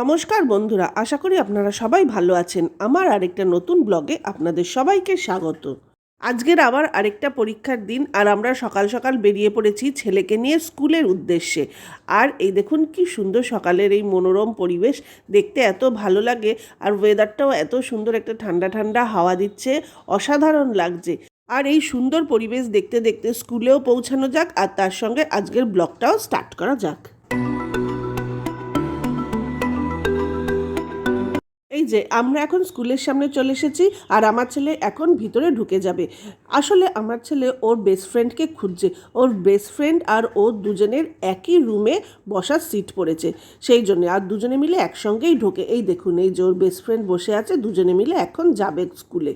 নমস্কার বন্ধুরা, আশা করি আপনারা সবাই ভালো আছেন। আমার আরেকটা নতুন ব্লগে আপনাদের সবাইকে স্বাগত। আজকের আবার আরেকটা পরীক্ষার দিন আর আমরা সকাল সকাল বেরিয়ে পড়েছি ছেলেকে নিয়ে স্কুলের উদ্দেশ্যে। আর এই দেখুন কি সুন্দর সকালের এই মনোরম পরিবেশ, দেখতে এত ভালো লাগে আর ওয়েদারটাও এত সুন্দর একটা ঠান্ডা ঠান্ডা হাওয়া দিচ্ছে, অসাধারণ লাগছে। আর এই সুন্দর পরিবেশ দেখতে দেখতে স্কুলেও পৌঁছানো যাক আর তার সঙ্গে আজকের ব্লগটাও স্টার্ট করা যাক। এই যে, আমরা এখন স্কুলের সামনে চলে এসেছি আর আমার ছেলে এখন ভিতরে ঢুকে যাবে। আসলে আমার ছেলে ওর বেস্ট ফ্রেন্ডকে খুঁজছে। ওর বেস্ট ফ্রেন্ড আর ও দুজনের একই রুমে বসার সিট পড়েছে। সেই জন্য আর দুজনে মিলে একসঙ্গেই ঢোকে। এই দেখুন, এই যে ওর বেস্ট ফ্রেন্ড বসে আছে, দুজনে মিলে এখন যাবে স্কুলে।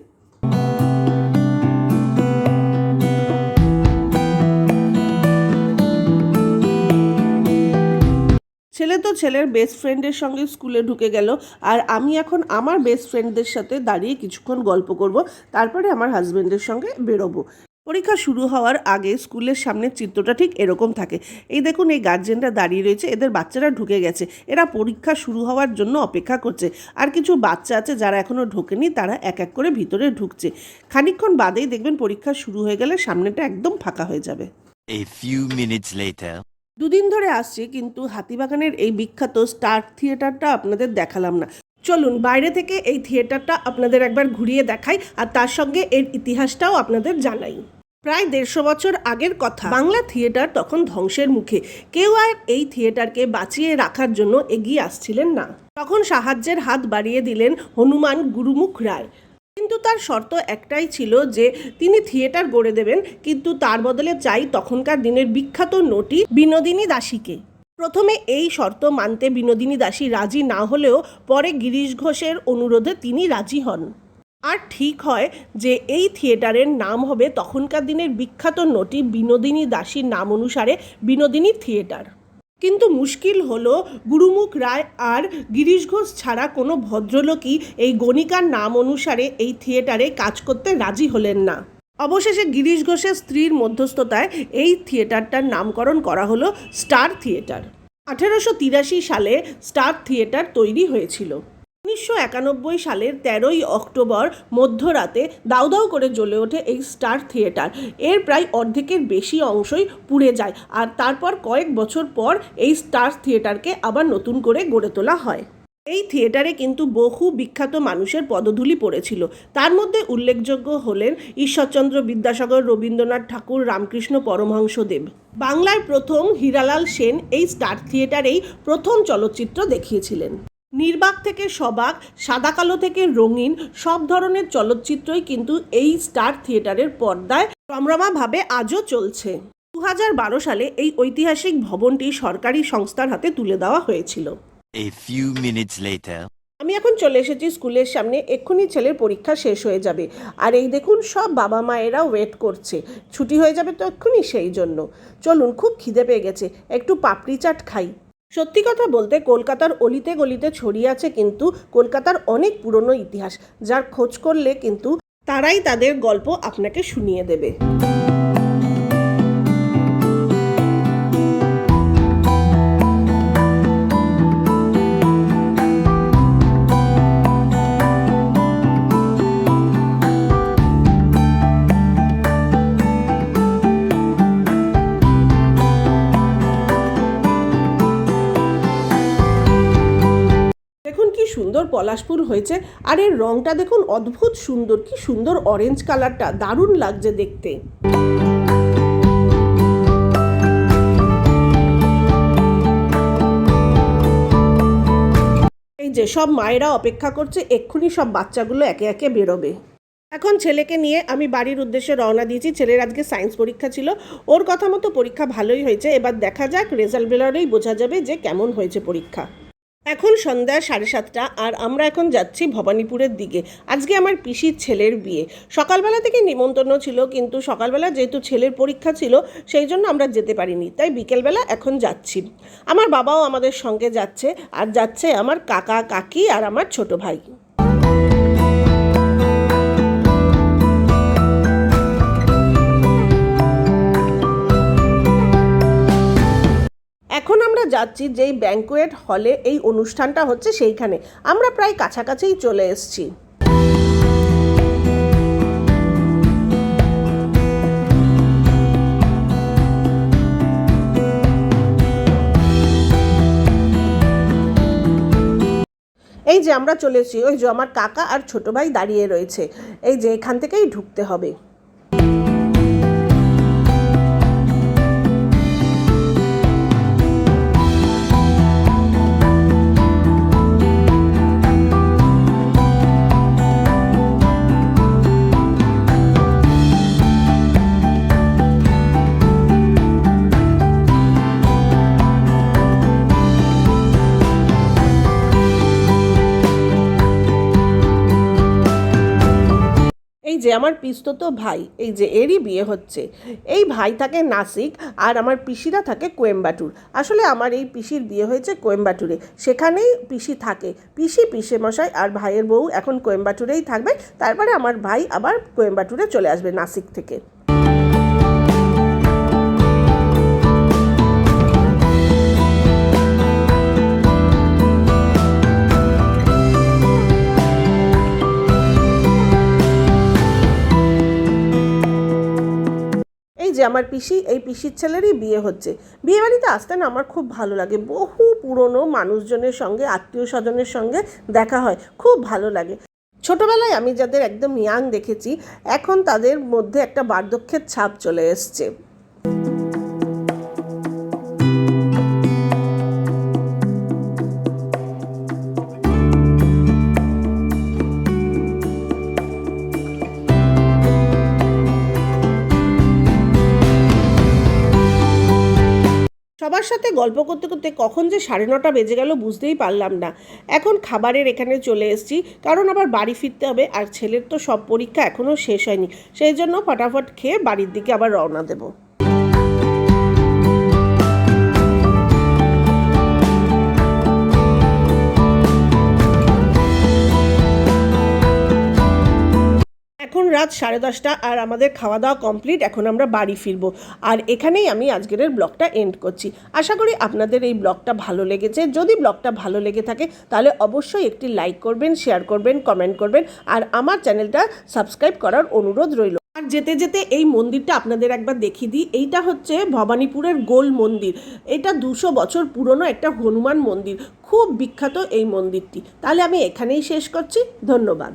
তো ছেলের বেস্ট ফ্রেন্ডের সঙ্গে স্কুলে ঢুকে গেল। আর আমি এখন আমার বেস্ট ফ্রেন্ডদের সাথে দাঁড়িয়ে কিছুক্ষণ গল্প করব। তারপরে আমার হাজব্যান্ডের সঙ্গে বেরোবো। পরীক্ষা শুরু হওয়ার আগে স্কুলের সামনের চিত্রটা ঠিক এরকম থাকে। এই দেখুন, এই গার্জেনরা দাঁড়িয়ে রয়েছে। এদের বাচ্চারা ঢুকে গেছে। এরা পরীক্ষা শুরু হওয়ার জন্য অপেক্ষা করছে। আর কিছু বাচ্চা আছে যারা এখনও ঢোকেনি, তারা এক এক করে ভিতরে ঢুকছে। খানিকক্ষণ বাদেই দেখবেন পরীক্ষা শুরু হয়ে গেলে সামনেটা একদম ফাঁকা হয়ে যাবে। A few minutes later. দুদিন ধরে আসছি, কিন্তু হাতিবাগানের এই বিখ্যাত স্টার থিয়েটারটা আপনাদের দেখালাম না। চলুন, বাইরে থেকে এই থিয়েটারটা আপনাদের একবার ঘুরিয়ে দেখাই, আর তার সঙ্গে এর ইতিহাসটাও আপনাদের জানাই। প্রায় দেড়শো বছর আগের কথা, বাংলা থিয়েটার তখন ধ্বংসের মুখে। কেউ আর এই থিয়েটারকে বাঁচিয়ে রাখার জন্য এগিয়ে আসছিলেন না। তখন সাহায্যের হাত বাড়িয়ে দিলেন হনুমান গুরুমুখ রায়। কিন্তু তার শর্ত একটাই ছিল যে তিনি থিয়েটার গড়ে দেবেন, কিন্তু তার বদলে চাই তখনকার দিনের বিখ্যাত নটি বিনোদিনী দাসীকে। প্রথমে এই শর্ত মানতে বিনোদিনী দাসী রাজি না হলেও পরে গিরিশ ঘোষের অনুরোধে তিনি রাজি হন। আর ঠিক হয় যে এই থিয়েটারের নাম হবে তখনকার দিনের বিখ্যাত নটি বিনোদিনী দাসীর নাম অনুসারে বিনোদিনী থিয়েটার। কিন্তু মুশকিল হল গুরুমুখ রায় আর গিরিশ ঘোষ ছাড়া কোনো ভদ্রলোকই এই গণিকার নাম অনুসারে এই থিয়েটারে কাজ করতে রাজি হলেন না। অবশেষে গিরিশ ঘোষের স্ত্রীর মধ্যস্থতায় এই থিয়েটারটার নামকরণ করা হলো স্টার থিয়েটার। আঠেরোশো তিরাশি সালে স্টার থিয়েটার তৈরি হয়েছিল। উনিশশো একানব্বই সালের তেরোই অক্টোবর মধ্যরাতে দাউ দাউ করে জ্বলে ওঠে এই স্টার থিয়েটার। এর প্রায় অর্ধেকের বেশি অংশই পুড়ে যায় আর তারপর কয়েক বছর পর এই স্টার থিয়েটারকে আবার নতুন করে গড়ে তোলা হয়। এই থিয়েটারে কিন্তু বহু বিখ্যাত মানুষের পদধূলি পড়েছিল। তার মধ্যে উল্লেখযোগ্য হলেন ঈশ্বরচন্দ্র বিদ্যাসাগর, রবীন্দ্রনাথ ঠাকুর, রামকৃষ্ণ পরমহংসদেব। বাংলার প্রথম হীরালাল সেন এই স্টার থিয়েটারেই প্রথম চলচ্চিত্র দেখিয়েছিলেন। নির্বাক থেকে সবাক সাদা কালো থেকে রঙিন সব ধরনের চলচ্চিত্রই কিন্তু এই স্টার থিয়েটারের পর্দায় রমরমাভাবে আজও চলছে। দু বারো সালে এই ঐতিহাসিক ভবনটি সরকারি সংস্থার হাতে তুলে দেওয়া হয়েছিল. আমি এখন চলে এসেছি স্কুলের সামনে এক্ষুনি ছেলের পরীক্ষা শেষ হয়ে যাবে। আর এই দেখুন সব বাবা মায়েরা ওয়েট করছে। ছুটি হয়ে যাবে তো এক্ষুনি সেই জন্য। চলুন খুব খিদে পেয়ে গেছে। একটু পাপড়ি চাট খাই। সত্যি কথা বলতে কলকাতার অলিতে গলিতে ছড়িয়ে আছে কিন্তু কলকাতার অনেক পুরনো ইতিহাস, যার খোঁজ করলে কিন্তু তারাই তাদের গল্প আপনাকে শুনিয়ে দেবে। সুন্দর পলাশ ফুল হয়েছে। আর এর রংটা দেখুন অদ্ভুত সুন্দর, কি সুন্দর অরেঞ্জ কালারটা দারুণ লাগছে দেখতে। এই যে সব মায়েরা অপেক্ষা করছে, এক্ষুনি সব বাচ্চাগুলো একে একে বেরোবে। এখন ছেলেকে নিয়ে আমি বাড়ির উদ্দেশ্যে রওনা দিয়েছি। ছেলের আজকে সায়েন্স পরীক্ষা ছিল। ওর কথা মতো পরীক্ষা ভালোই হয়েছে। এবার দেখা যাক, রেজাল্ট বেরোলেই বোঝা যাবে যে কেমন হয়েছে পরীক্ষা। এখন সন্ধ্যা সাড়ে সাতটা আর আমরা এখন যাচ্ছি ভবানীপুরের দিকে। আজকে আমার পিসির ছেলের বিয়ে। সকালবেলা থেকে নিমন্ত্রণ ছিল, কিন্তু সকালবেলা যেহেতু ছেলের পরীক্ষা ছিল, সেই জন্য আমরা যেতে পারিনি। তাই বিকেলবেলা এখন যাচ্ছি। আমার বাবাও আমাদের সঙ্গে যাচ্ছে, আর যাচ্ছে আমার কাকা, কাকি আর আমার ছোট ভাই। যাচ্ছি যেই ব্যাঙ্কোয়েট হলে এই অনুষ্ঠানটা হচ্ছে সেইখানে। আমরা প্রায় কাছাকাছিই চলে এসেছি। এই যে আমরা চলেছি ওই যে আমার কাকা আর ছোট ভাই দাঁড়িয়ে রয়েছে। এই যে এখান থেকেই ঢুকতে হবে। যে আমার পিস্তত ভাই, এই যে এরই বিয়ে হচ্ছে। এই ভাই থাকে নাসিক আর আমার পিসিরা থাকে কোয়েম্বাটুর। আসলে আমার এই পিসির বিয়ে হয়েছে কোয়েম্বাটুরে। সেখানেই পিসি থাকে। পিসি পিসে মশাই আর ভাইয়ের বউ এখন কোয়েম্বাটুরেই থাকবে তারপরে আমার ভাই আবার কোয়েম্বাটুরে চলে আসবে নাসিক থেকে। যে আমার পিসি, এই পিসির ছেলেরই বিয়ে হচ্ছে। বিয়ে বাড়িতে আসতে না আমার খুব ভালো লাগে। বহু পুরনো মানুষজনের সঙ্গে আত্মীয় স্বজনের সঙ্গে দেখা হয়। খুব ভালো লাগে। ছোটবেলায় আমি যাদের একদম ইয়াং দেখেছি, এখন তাদের মধ্যে একটা বার্ধক্যের ছাপ চলে এসছে। সবার সাথে গল্প করতে করতে কখন যে সাড়ে নটা বেজে গেল বুঝতেই পারলাম না। এখন খাবারের এখানে চলে এসেছি, কারণ আবার বাড়ি ফিরতে হবে, আর ছেলের তো সব পরীক্ষা এখনও শেষ হয়নি। সেই জন্য ফটাফট খেয়ে বাড়ির দিকে আবার রওনা দেবো। এখন রাত সাড়ে দশটা আর আমাদের খাওয়া দাওয়া কমপ্লিট এখন আমরা বাড়ি ফিরবো। আর এখানেই আমি আজকের ব্লগটা এন্ড করছি। আশা করি আপনাদের এই ব্লগটা ভালো লেগেছে। যদি ব্লগটা ভালো লেগে থাকে, তাহলে অবশ্যই একটি লাইক করবেন শেয়ার করবেন কমেন্ট করবেন, আর আমার চ্যানেলটা সাবস্ক্রাইব করার অনুরোধ রইল। আর যেতে যেতে এই মন্দিরটা আপনাদের একবার দেখিয়ে দিই। এইটা হচ্ছে ভবানীপুরের গোল মন্দির। এটা দুশো বছর পুরনো একটা হনুমান মন্দির। খুব বিখ্যাত এই মন্দিরটি। তাহলে আমি এখানেই শেষ করছি। ধন্যবাদ।